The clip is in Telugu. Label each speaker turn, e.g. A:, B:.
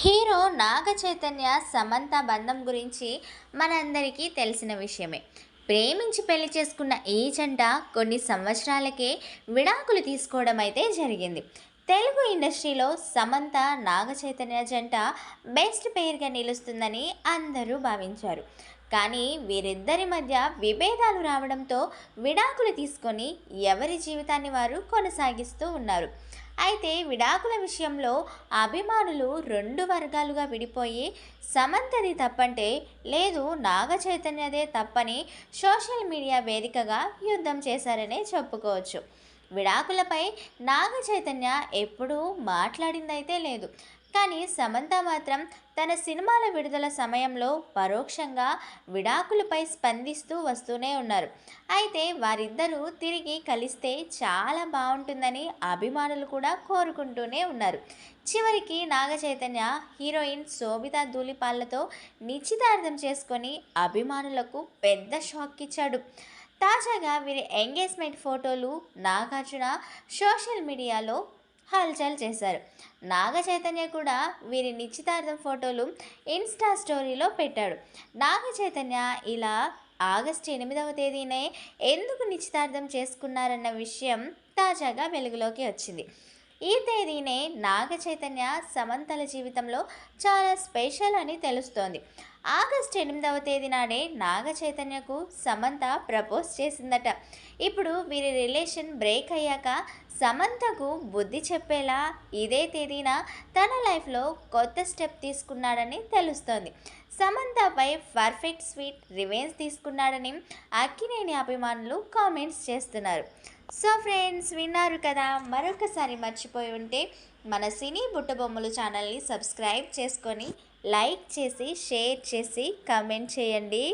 A: హీరో నాగ చైతన్య సమంత బంధం గురించి మనందరికీ తెలిసిన విషయమే. ప్రేమించి పెళ్ళి చేసుకున్న ఈ జంట కొన్ని సంవత్సరాలకే విడాకులు తీసుకోవడం అయితే జరిగింది. తెలుగు ఇండస్ట్రీలో సమంత నాగ చైతన్య జంట బెస్ట్ పేరుగా నిలుస్తుందని అందరూ భావించారు. కానీ వీరిద్దరి మధ్య విభేదాలు రావడంతో విడాకులు తీసుకొని ఎవరి జీవితాన్ని వారు కొనసాగిస్తూ ఉన్నారు. అయితే విడాకుల విషయంలో అభిమానులు రెండు వర్గాలుగా విడిపోయి సమంతది తప్పంటే లేదు నాగ చైతన్యదే తప్పని సోషల్ మీడియా వేదికగా యుద్ధం చేశారనే చెప్పుకోవచ్చు. విడాకులపై నాగ చైతన్య ఎప్పుడూ మాట్లాడిందైతే లేదు. కానీ సమంత మాత్రం తన సినిమాల విడుదల సమయంలో పరోక్షంగా విడాకులపై స్పందిస్తూ వస్తూనే ఉన్నారు. అయితే వారిద్దరూ తిరిగి కలిస్తే చాలా బాగుంటుందని అభిమానులు కూడా కోరుకుంటూనే ఉన్నారు. చివరికి నాగ చైతన్య హీరోయిన్ శోభితా ధూళిపాళ్ళతో నిశ్చితార్థం చేసుకొని అభిమానులకు పెద్ద షాక్ ఇచ్చాడు. తాజాగా వీరి ఎంగేజ్మెంట్ ఫోటోలు నాగార్జున సోషల్ మీడియాలో హల్చల్ చేశారు. నాగ చైతన్య కూడా వీరి నిశ్చితార్థం ఫోటోలు ఇన్స్టా స్టోరీలో పెట్టాడు. నాగ చైతన్య ఇలా ఆగస్టు ఎనిమిదవ తేదీనే ఎందుకు నిశ్చితార్థం చేసుకున్నారన్న విషయం తాజాగా వెలుగులోకి వచ్చింది. ఈ తేదీనే నాగ చైతన్య సమంతల జీవితంలో చాలా స్పెషల్ అని తెలుస్తోంది. ఆగస్ట్ ఎనిమిదవ తేదీ నాడే నాగ చైతన్యకు సమంత ప్రపోజ్ చేసిందట. ఇప్పుడు వీరి రిలేషన్ బ్రేక్ అయ్యాక సమంతకు బుద్ధి చెప్పేలా ఇదే తేదీన తన లైఫ్లో కొత్త స్టెప్ తీసుకున్నాడని తెలుస్తోంది. సమంతపై పర్ఫెక్ట్ స్వీట్ రివెంజ్ తీసుకున్నాడని అక్కినేని అభిమానులు కామెంట్స్ చేస్తున్నారు. సో ఫ్రెండ్స్ విన్నారు కదా? మరొకసారి మర్చిపోయి ఉంటే మన సినీ బుట్టబొమ్మలు ఛానల్ని సబ్స్క్రైబ్ చేసుకొని లైక్ చేసి షేర్ చేసి కామెంట్ చేయండి.